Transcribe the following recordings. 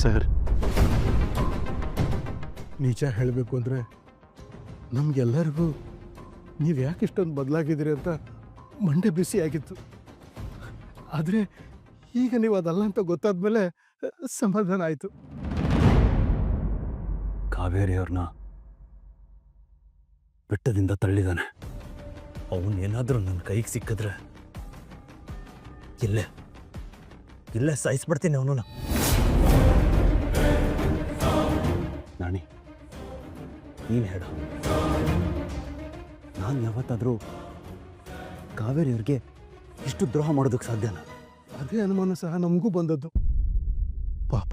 Sir. ನಿಜ ಹೇಳಬೇಕು ಅಂದರೆ ನಮಗೆಲ್ಲರಿಗೂ ನೀವು ಯಾಕೆ ಇಷ್ಟೊಂದು ಬದಲಾಗಿದ್ದೀರಿ ಅಂತ ಮಂಡೆ ಬಿಸಿ ಆಗಿತ್ತು. ಆದರೆ ಈಗ ನೀವು ಅದಲ್ಲ ಅಂತ ಗೊತ್ತಾದ್ಮೇಲೆ ಸಮಾಧಾನ ಆಯಿತು. ಕಾವೇರಿಯವ್ರನ್ನ ಬೆಟ್ಟದಿಂದ ತಳ್ಳಿದಾನೆ. ಅವನು ಏನಾದರೂ ನನ್ನ ಕೈಗೆ ಸಿಕ್ಕಿದ್ರೆ ಇಲ್ಲೇ ಇಲ್ಲೇ ಸಾಯಿಸ್ಬಿಡ್ತೀನಿ ಅವನನ್ನ. ನೀನು ಹೇಳು. ನಾನು ಯಾವತ್ತಾದರೂ ಕಾವೇರಿಯವ್ರಿಗೆ ಇಷ್ಟು ದ್ರೋಹ ಮಾಡೋದಕ್ಕೆ ಸಾಧ್ಯನಾ? ಅದೇ ಅನುಮಾನ ಸಹ ನಮಗೂ ಬಂದದ್ದು. ಪಾಪ,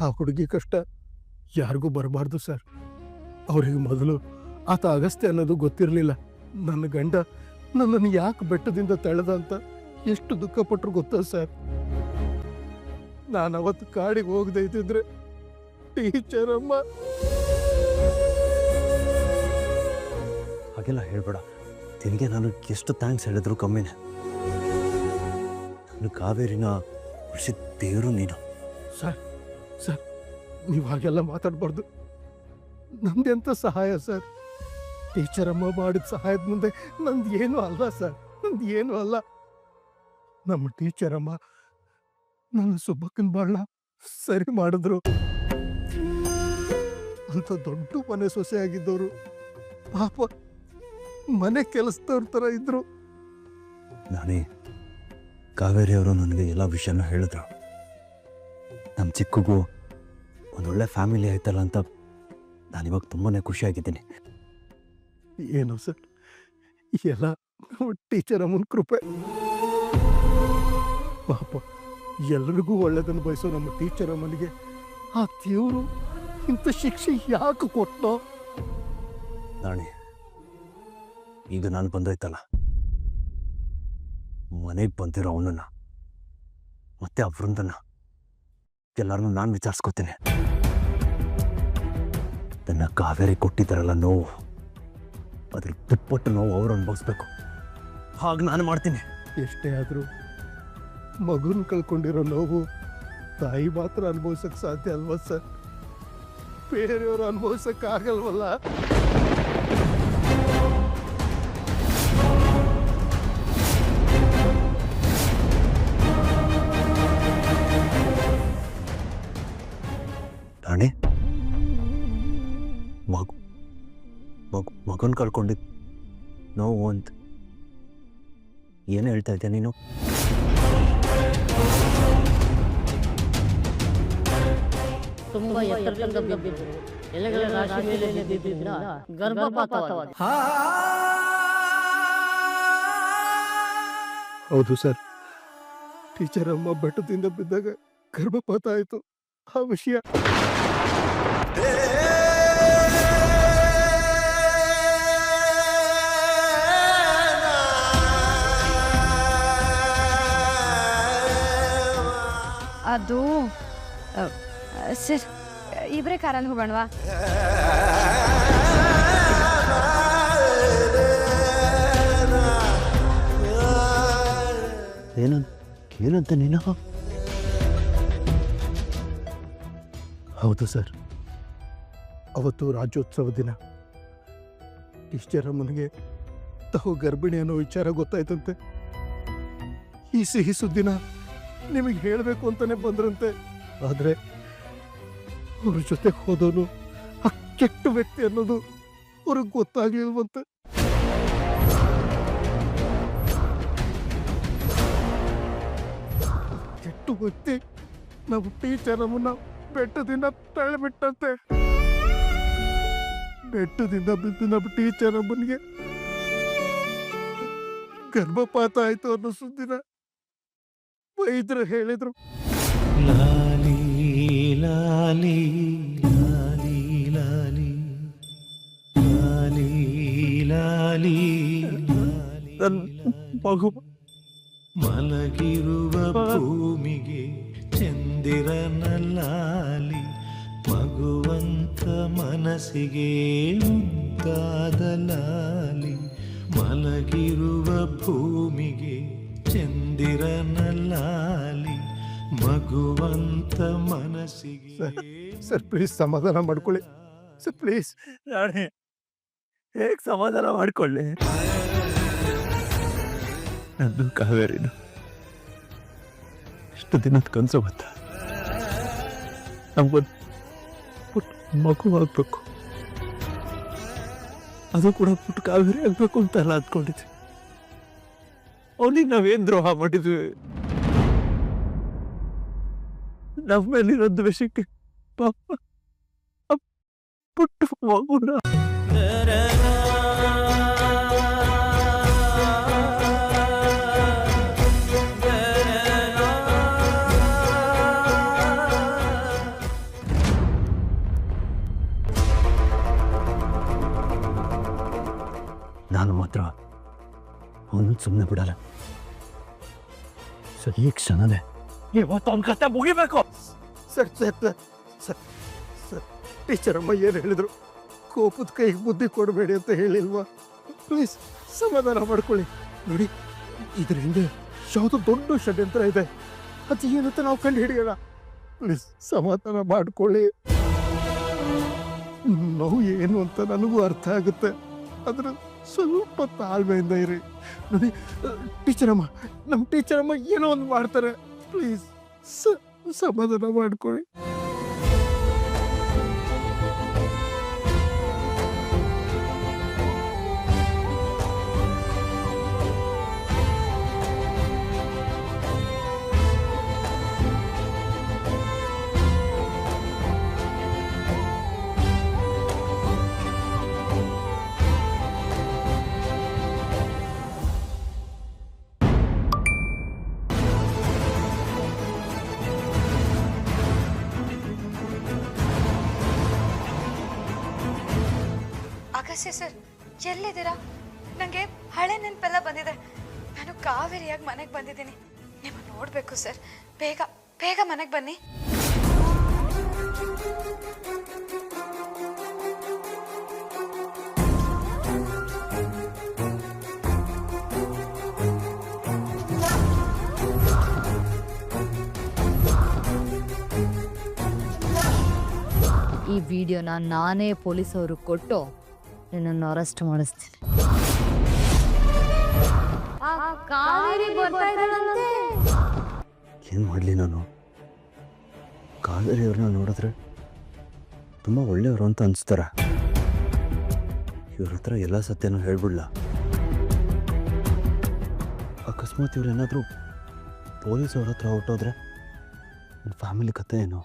ಆ ಹುಡುಗಿ ಕಷ್ಟ ಯಾರಿಗೂ ಬರಬಾರ್ದು ಸರ್. ಅವರಿಗೆ ಮೊದಲು ಆತ ಅಗಸ್ತ್ಯ ಅನ್ನೋದು ಗೊತ್ತಿರಲಿಲ್ಲ. ನನ್ನ ಗಂಡ ನನ್ನನ್ನು ಯಾಕೆ ಬೆಟ್ಟದಿಂದ ತಳೆದ ಅಂತ ಎಷ್ಟು ದುಃಖಪಟ್ಟರು ಗೊತ್ತಾ ಸರ್? ನಾನು ಅವತ್ತು ಕಾಡಿಗೆ ಹೋಗದೆ ಇದ್ದಿದ್ರೆ ಟೀಚರ್ ಹಾಗೆಲ್ಲ ಹೇಳ್ಬೇಡ. ನಿನಗೆ ನಾನು ಎಷ್ಟು ಥ್ಯಾಂಕ್ಸ್ ಹೇಳಿದ್ರು ಕಮ್ಮಿನೇ. ನಾನು ಕಾವೇರಿನ ಉಳಿಸಿದ ದೇವರು ನೀನು. ಸರ್ ಸರ್, ನೀವು ಹಾಗೆಲ್ಲ ಮಾತಾಡಬಾರ್ದು. ನಂದೆಂಥ ಸಹಾಯ, ಸರ್. ಟೀಚರಮ್ಮ ಮಾಡಿದ ಸಹಾಯದ ಮುಂದೆ ನಂದು ಏನೂ ಅಲ್ಲ, ಸರ್. ನಂದು ಏನೂ ಅಲ್ಲ. ನಮ್ಮ ಟೀಚರಮ್ಮ ನನ್ನ ಸುಬ್ಬಕ್ಕನ ಬಾಳ ಸರಿ ಮಾಡಿದ್ರು. ಅಂತ ದೊಡ್ಡ ಮನೆ ಸೊಸೆ ಆಗಿದ್ದವರು ಪಾಪ ಮನೆ ಕೆಲಸದವ್ರ ಥರ ಇದ್ರು. ನಾನೇ ಕಾವೇರಿಯವರು ನನಗೆ ಎಲ್ಲ ವಿಷಯನ ಹೇಳಿದ್ರು. ನಮ್ಮ ಚಿಕ್ಕಗೂ ಒಂದೊಳ್ಳೆ ಫ್ಯಾಮಿಲಿ ಆಯ್ತಲ್ಲ ಅಂತ ನಾನಿವಾಗ ತುಂಬಾ ಖುಷಿಯಾಗಿದ್ದೀನಿ ಏನು ಸರ್? ಎಲ್ಲ ಟೀಚರ್ ಅಮ್ಮನ ಕೃಪೆ. ಪಾಪ ಎಲ್ರಿಗೂ ಒಳ್ಳೇದನ್ನು ಬಯಸೋ ನಮ್ಮ ಟೀಚರ್ ಅಮ್ಮನಿಗೆ ಆ ದೇವರು ಇಂಥ ಶಿಕ್ಷೆ ಯಾಕೆ ಕೊಟ್ಟೋ ನಾಣಿ ಈಗ ನಾನು ಬಂದೋಯ್ತಲ್ಲ. ಮನೆಗೆ ಬಂದಿರೋ ಅವನನ್ನ, ಮತ್ತೆ ಆ ವೃಂದನ ನಾನು ವಿಚಾರಿಸ್ಕೋತೇನೆ. ತನ್ನ ಕಾವೇರಿ ಕೊಟ್ಟಿದ್ದಾರಲ್ಲ ನೋವು ಅದ್ರ ತುಪ್ಪಟ್ಟು ನೋವು ಅವ್ರು ಅನುಭವಿಸ್ಬೇಕು. ಹಾಗೆ ನಾನು ಮಾಡ್ತೀನಿ. ಎಷ್ಟೇ ಆದರೂ ಮಗುನ ಕಳ್ಕೊಂಡಿರೋ ನೋವು ತಾಯಿ ಮಾತ್ರ ಅನುಭವಿಸಕ್ಕೆ ಸಾಧ್ಯ ಅಲ್ವಾ ಸರ್? ಬೇರೆಯವರು ಅನುಭವಿಸಕ್ಕೆ ರಾಣಿ. ಮಗು. ಮಗು ಮಗನ್ ಕಳ್ಕೊಂಡಿದ್ ನೋವು ಅಂತ ಏನು ಹೇಳ್ತಾ ಇದ್ದೆ ನೀನು? ತುಂಬ ಎತ್ತರದಿಂದ ಬಿದ್ದಿದ್ರು. ಎಲೆಗಳ ರಾಶಿ ಮೇಲೆ ಹೌದು ಸರ್. ಟೀಚರ್ ಅಮ್ಮ ಬೆಟ್ಟದಿಂದ ಬಿದ್ದಾಗ ಗರ್ಭಪಾತ ಆಯಿತು. ಆ ವಿಷಯ ಸರ್ ಇಬ್ಬರೇ ಕಾರಲ್ಲಿ ಹೋಗೋಣವಾ? ಏನಂತ ಏನಂತ ನೀನು? ಹೌದು ಸರ್. ಅವತ್ತು ರಾಜ್ಯೋತ್ಸವ ದಿನ. ಇಷ್ಟರ ಮುನಿಗೆ ತಾವು ಗರ್ಭಿಣಿ ಅನ್ನೋ ವಿಚಾರ ಗೊತ್ತಾಯ್ತಂತೆ. ಈ ಸಿಹಿ ಸುದ್ದಿನ ನಿಮಗೆ ಹೇಳಬೇಕು ಅಂತಾನೆ ಬಂದ್ರಂತೆ. ಆದರೆ ಅವ್ರ ಜೊತೆ ಹೋದವನು ಆ ಕೆಟ್ಟ ವ್ಯಕ್ತಿ ಅನ್ನೋದು ಅವ್ರಿಗೆ ಗೊತ್ತಾಗ್ಲಿಲ್ವಂತೆ. ಕೆಟ್ಟ ವ್ಯಕ್ತಿ ನಮ್ಮ ಟೀಚರ್ ನಮ್ಮನ್ನ ಬೆಟ್ಟದಿಂದ ತಳ್ಳಿಬಿಟ್ಟಂತೆ. ಬೆಟ್ಟದಿಂದ ಬಿದ್ದು ನಮ್ಮ ಟೀಚರ್ ಅಮ್ಮನಿಗೆ ಗರ್ಭಪಾತ ಆಯ್ತು ಅನ್ನೋ ಸುದ್ದಿನ ವೈದ್ಯರು ಹೇಳಿದ್ರು. ಲಾಲಿ ಲಾಲಿ ಲಾಲಿ ಲಾಲಿ ಲಾಲಿ ಲಾಲಿ ಲಾಲಿ ನನ್ನ ಮಗು ಮಲಗಿರುವ ಭೂಮಿಗೆ ಚಂದಿರನ ಲಾಲಿ ಮಗುವಂತ ಮನಸ್ಸಿಗೆ ಮುದ್ದಾದ ಲಾಲಿ ಮಲಗಿರುವ ಭೂಮಿಗೆ ಚಂದಿರನ ಲಾಲಿ ಮಗುವಂತ ಮನಸ್ಸಿಗೆ ಸರ್ ಪ್ಲೀಸ್ ಸಮಾಧಾನ ಮಾಡ್ಕೊಳ್ಳಿ. Sir, please. ರಾಣಿ, ಹೇಗೆ ಸಮಾಧಾನ ಮಾಡ್ಕೊಳ್ಳಿ? ನಂದು ಕಾವೇರಿನು. ಎಷ್ಟು ದಿನದ ಕನಸು ಗೊತ್ತಾ? ನಮ್ಗೊಂದು ಪುಟ್ಟ ಮಗು ಆಗ್ಬೇಕು. ಅದು ಕೂಡ ಪುಟ್ಟ ಕಾವೇರಿ ಆಗ್ಬೇಕು ಅಂತೆಲ್ಲ ಅಂದ್ಕೊಂಡಿದ್ವಿ ಅವನಿಗೆ ನಾವೇನ್ ದ್ರೋಹ ಮಾಡಿದ್ವಿ? ನಮ್ಮ ಮೇಲಿರೋ ದ್ವೇಷಕ್ಕೆ ಪಾಪ. ಮಗುನ. ನಾನು ಮಾತ್ರ ಅವನು ಸುಮ್ಮನೆ ಬಿಡಲ್ಲ. ಸರಿ ಕ್ಷಣನೇ. ಇವತ್ತು ಅವನ ಕತೆ ಮುಗಿಬೇಕು. Sir sir sir, sir teacher ಅಮ್ಮ ಏನು ಹೇಳಿದ್ರು? ಕೋಪದ ಕೈಗೆ ಬುದ್ಧಿ ಕೊಡಬೇಡಿ ಅಂತ ಹೇಳಿಲ್ವಾ? ಪ್ಲೀಸ್ ಸಮಾಧಾನ ಮಾಡ್ಕೊಳ್ಳಿ. ನೋಡಿ ಇದ್ರ ಹಿಂದೆ ಯಾವುದೋ ದೊಡ್ಡ ಷಡ್ಯಂತ್ರ ಇದೆ. ಅದು ಏನಂತ ನಾವು ಕಂಡು ಹಿಡಿಯೋಣ. ಪ್ಲೀಸ್ ಸಮಾಧಾನ ಮಾಡ್ಕೊಳ್ಳಿ. ನೋವು ಏನು ಅಂತ ನನಗೂ ಅರ್ಥ ಆಗುತ್ತೆ. ಆದ್ರೆ ಸ್ವಲ್ಪ ತಾಳ್ಮೆಯಿಂದ ಇರಿ. ನೋಡಿ ಟೀಚರ್ ಅಮ್ಮ ನಮ್ಮ ಟೀಚರ್ ಅಮ್ಮ ಏನೋ ಒಂದು ಮಾಡ್ತಾರೆ. ಪ್ಲೀಸ್ ಸಮಾಧಾನ ಮಾಡ್ಕೊಳ್ಳಿ ಅಗಸ್ಯ ಸರ್. ಎಲ್ಲಿದ್ದೀರಾ? ನನಗೆ ಹಳೆ ನೆನಪೆಲ್ಲ ಬಂದಿದೆ. ನಾನು ಕಾವೇರಿಯಾಗಿ ಮನೆಗೆ ಬಂದಿದ್ದೀನಿ. ನಿಮ್ಮ ನೋಡಬೇಕು ಸರ್. ಬೇಗ ಬೇಗ ಮನೆಗೆ ಬನ್ನಿ. ಈ ವಿಡಿಯೋನ ನಾನೇ ಪೊಲೀಸವರು ಕೊಟ್ಟು ನಿನ್ನನ್ನು ಅರೆಸ್ಟ್ ಮಾಡಿಸ್ತೀನಿ. ಏನು ಮಾಡಲಿ ನಾನು? ಕಾವೇರಿ ಅವ್ರನ್ನ ನೋಡಿದ್ರೆ ತುಂಬ ಒಳ್ಳೆಯವರು ಅಂತ ಅನಿಸ್ತಾರೆ. ಇವ್ರ ಹತ್ರ ಎಲ್ಲ ಸತ್ಯನೂ ಹೇಳ್ಬಿಡ್ಲ. ಅಕಸ್ಮಾತ್ ಇವ್ರು ಏನಾದರೂ ಪೊಲೀಸ್ ಅವ್ರ ಹತ್ರ ಹೊರಟೋದ್ರೆ ನನ್ನ ಫ್ಯಾಮಿಲಿ ಕತೆ ಏನು?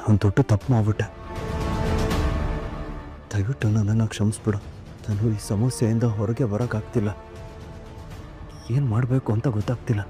ನಾನೊಂದು ದೊಡ್ಡ ತಪ್ಪು ಮಾಡ್ಬಿಟ್ಟೆ. ದಯವಿಟ್ಟು ನನ್ನನ್ನು ಕ್ಷಮಿಸ್ಬಿಡು. ನಾನು ಈ ಸಮಸ್ಯೆಯಿಂದ ಹೊರಗೆ ಬರೋಕ್ಕಾಗ್ತಿಲ್ಲ. ಏನು ಮಾಡಬೇಕು ಅಂತ ಗೊತ್ತಾಗ್ತಿಲ್ಲ.